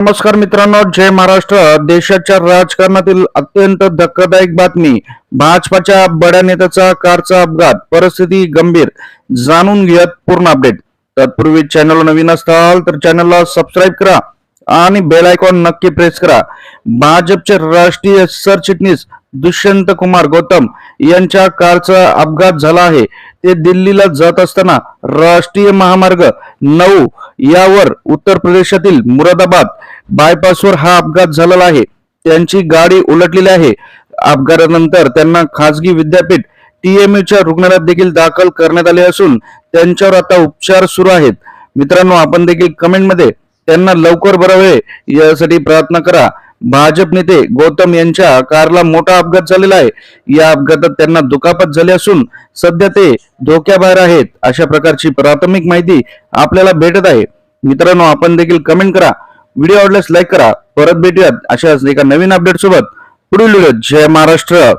नमस्कार मित्रांनो जय महाराष्ट्र. देशाच्या राजकारणातील अत्यंत धक्कादायक बातमी भाजपाच्या बड्या नेत्याचा कारचा अपघात परिस्थिती गंभीर जाणून घेऊयात पूर्ण अपडेट तत्पूर्वी चॅनल नवीन असताल तर चॅनलला सबस्क्राईब करा आणि बेल आयकॉन नक्की प्रेस करा. भाजपचे राष्ट्रीय सरचिटणीस दुष्यंत कुमार गौतम यांच्या कारचा अपघात झाला आहे. ते दिल्लीला जात असताना राष्ट्रीय महामार्ग नऊ यावर उत्तर प्रदेशातील मुरादाबाद बायपासवर हा अपघात झालेला आहे. त्यांची गाडी उलटलेली आहे. अपघातानंतर त्यांना खासगी विद्यापीठ टीएमयूच्या रुग्णालयात देखील दाखल करण्यात आले असून त्यांच्यावर आता उपचार सुरू आहेत. मित्रांनो आपण देखील कमेंटमध्ये त्यांना लवकर बरं यासाठी प्रार्थना करा. भाजप नेते गौतम यांच्या कारला मोठा अपघात झालेला आहे. या अपघातात त्यांना दुखापत झाली असून सध्या ते धोक्याबाहेर आहेत. अशा प्रकारची प्राथमिक माहिती आपल्याला भेटत आहे. मित्रांनो आपण देखील कमेंट करा. व्हिडिओ आवडल्यास लाईक करा. परत भेटूयात अशाच एका नवीन अपडेट सोबत. पुढील व्हिडिओ जय महाराष्ट्र.